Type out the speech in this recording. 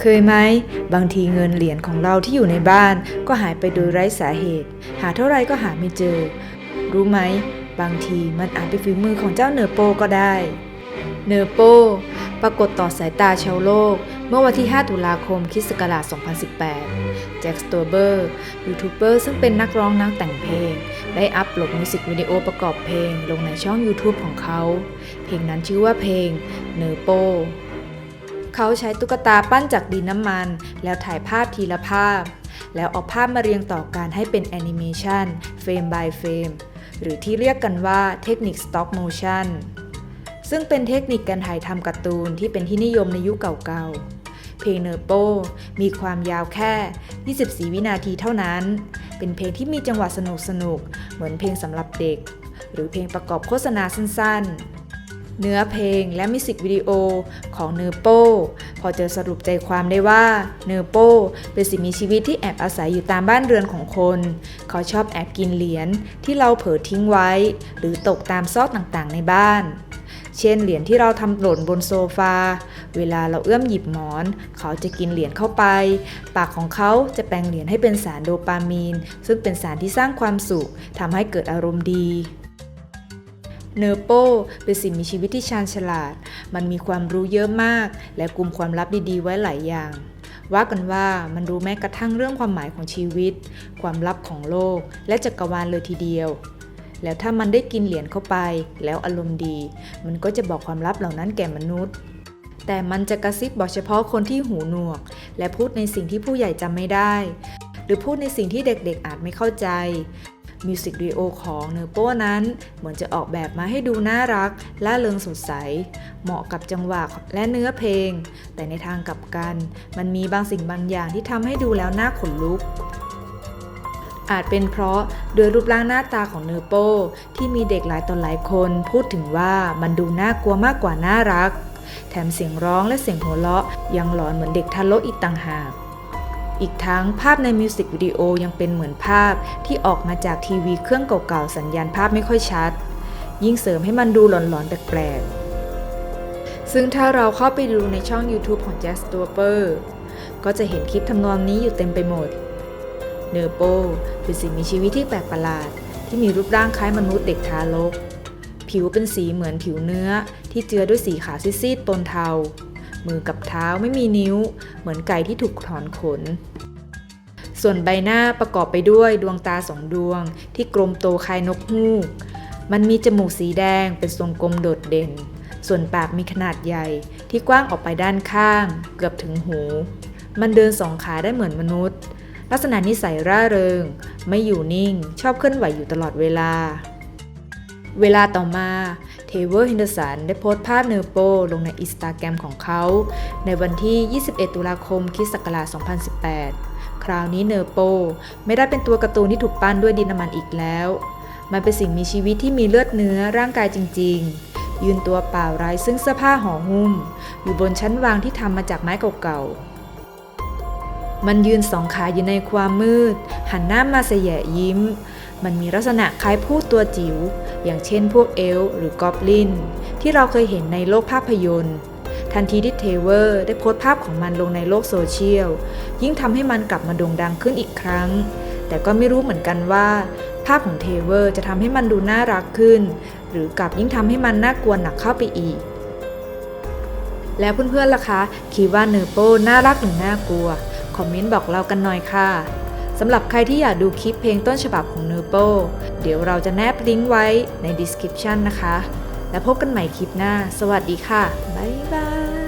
เคยไหม บางทีเงินเหรียญของเราที่อยู่ในบ้าน ก็หายไปโดยไร้สาเหตุ หาเท่าไรก็หาไม่เจอ รู้ไหม บางทีมันอาจเป็นฝีมือของเจ้าเนอโปก็ได้ เนอโป ปรากฏต่อสายตาชาวโลก เมื่อวันที่ 5 ตุลาคมคิศักราช2018 แจ็คสโตเบอร์ยูทูบเบอร์ซึ่งเป็นนักร้องนักแต่งเพลง ได้อัปโหลดมิวสิกวิดีโอประกอบเพลง ลงในช่อง YouTube ของเขา เพลงนั้นชื่อว่าเพลงเนอโป เขาใช้ตุ๊กตาปั้นจากดินน้ำมัน แล้วถ่ายภาพทีละภาพ แล้วเอาภาพมาเรียงต่อกันให้เป็นแอนิเมชันเฟรม by เฟรม หรือที่เรียกกันว่าเทคนิค Stop Motion ซึ่งเป็นเทคนิคการถ่ายทำการ์ตูนที่เป็นที่นิยมในยุคเก่าๆ เพลงเนอร์โปมีความยาวแค่ 24 วินาทีเท่านั้น เป็นเพลงที่มีจังหวะสนุกๆ เหมือนเพลงสำหรับเด็ก หรือเพลงประกอบโฆษณาสั้นๆ เนื้อเพลงและมิวสิกวิดีโอของเนอโปพอจะสรุปใจความได้ว่าเนอโปเป็นสิ่งมีชีวิตที่แอบอาศัยอยู่ตามบ้านเรือนของคน เขาชอบแอบกินเหรียญที่เราเผลอทิ้งไว้ หรือตกตามซอกต่างๆในบ้าน เช่นเหรียญที่เราทำหล่นบนโซฟา เวลาเราเอื้อมหยิบหมอน เขาจะกินเหรียญเข้าไป ปากของเขาจะแปลงเหรียญให้เป็นสารโดปามีน ซึ่งเป็นสารที่สร้างความสุขทำให้เกิดอารมณ์ดี เนอร์โปเป็นสิ่งมีชีวิตที่ชาญฉลาด มันมีความรู้เยอะมาก และกลุ่มความลับดีๆ ไว้หลายอย่าง ว่ากันว่ามันรู้แม้กระทั่งเรื่องความหมายของชีวิต ความลับของโลก และจักรวาลเลยทีเดียว แล้วถ้ามันได้กินเหรียญเข้าไป แล้วอารมณ์ดี มันก็จะบอกความลับเหล่านั้นแก่มนุษย์ แต่มันจะกระซิบบอกเฉพาะคนที่หูหนวก และพูดในสิ่งที่ผู้ใหญ่จำไม่ได้ หรือพูดในสิ่งที่เด็กๆอาจไม่เข้าใจ มิวสิกวิดีโอของเนอร์โป้นั้น เหมือนจะออกแบบมาให้ดูน่ารักล่าเริงสดใส เหมาะกับจังหวะและเนื้อเพลง แต่ในทางกลับกัน มันมีบางสิ่งบางอย่างที่ทำให้ดูแล้วน่าขนลุกอาจเป็นเพราะโดยรูปร่างหน้าตาของเนอร์โป้ที่มีเด็กหลายต่อหลายคนพูดถึงว่ามันดูน่ากลัวมากกว่าน่ารัก แถมเสียงร้องและเสียงหัวเราะยังหลอนเหมือนเด็กทารกอีกต่างหาก อีกทั้งภาพในมิวสิกวิดีโอยังเป็นเหมือนภาพที่ออกมาจากทีวีเครื่องเก่าๆ สัญญาณภาพไม่ค่อยชัด ยิ่งเสริมให้มันดูหลอนๆ แปลกๆ ซึ่งถ้าเราเข้าไปดูในช่อง YouTube ของ Jack s t o p e r ก็จะเห็นคลิปทำนองนี้อยู่เต็มไปหมด เนอร์โปเป็นสิ่งมีชีวิตที่แปลกประหลาด ที่มีรูปร่างคล้ายมนุษย์เด็กทารก ผิวเป็นสีเหมือนผิวเนื้อที่เจือด้วยสีขาวซีดๆปนเทา มือกับเท้าไม่มีนิ้ว เหมือนไก่ที่ถูกถอนขน ส่วนใบหน้าประกอบไปด้วยดวงตาสองดวง ที่กลมโตคล้ายนกฮูก มันมีจมูกสีแดงเป็นทรงกลมโดดเด่น ส่วนปากมีขนาดใหญ่ที่กว้างออกไปด้านข้าง เกือบถึงหู มันเดินสองขาได้เหมือนมนุษย์ ลักษณะนิสัยร่าเริง ไม่อยู่นิ่ง ชอบเคลื่อนไหวอยู่ตลอดเวลาเวลาต่อมา เทเวอร์ฮินเดอร์สันได้โพสต์ภาพเนอร์โปลงในอินสตาแกรมของเขา ในวันที่ 21 ตุลาคมคิศักราช2018 คราวนี้เนอร์โปไม่ได้เป็นตัวการ์ตูนที่ถูกปั้นด้วยดินน้ำมันอีกแล้ว มันเป็นสิ่งมีชีวิตที่มีเลือดเนื้อร่างกายจริง ๆ ยืนตัวเปล่าไร้ซึ่งเสื้อผ้าห่อหุ้ม อยู่บนชั้นวางที่ทำมาจากไม้เก่าๆ มันยืนสองขาอยู่ในความมืด หันหน้ามาเสยยิ้ม มันมีลักษณะคล้ายผู้ตัวจิ๋ว อย่างเช่นพวกเอลหรือกอบลิน ที่เราเคยเห็นในโลกภาพยนตร์ ทันทีที่เทเวอร์ได้โพสต์ภาพของมันลงในโลกโซเชียล ยิ่งทำให้มันกลับมาโด่งดังขึ้นอีกครั้ง แต่ก็ไม่รู้เหมือนกันว่า ภาพของเทเวอร์จะทำให้มันดูน่ารักขึ้น หรือกลับยิ่งทำให้มันน่ากลัวหนักเข้าไปอีก แล้วเพื่อนๆล่ะคะคิดว่าเนอร์โปน่ารักหรือน่ากลัวคอมเมนต์บอกเรากันหน่อยค่ะสำหรับใครที่อยากดูคลิปเพลงต้นฉบับของเน People เดี๋ยวเราจะแนบลิงก์ไว้ใน description นะคะ แล้วพบกันใหม่คลิปหน้า สวัสดีค่ะ บ๊ายบาย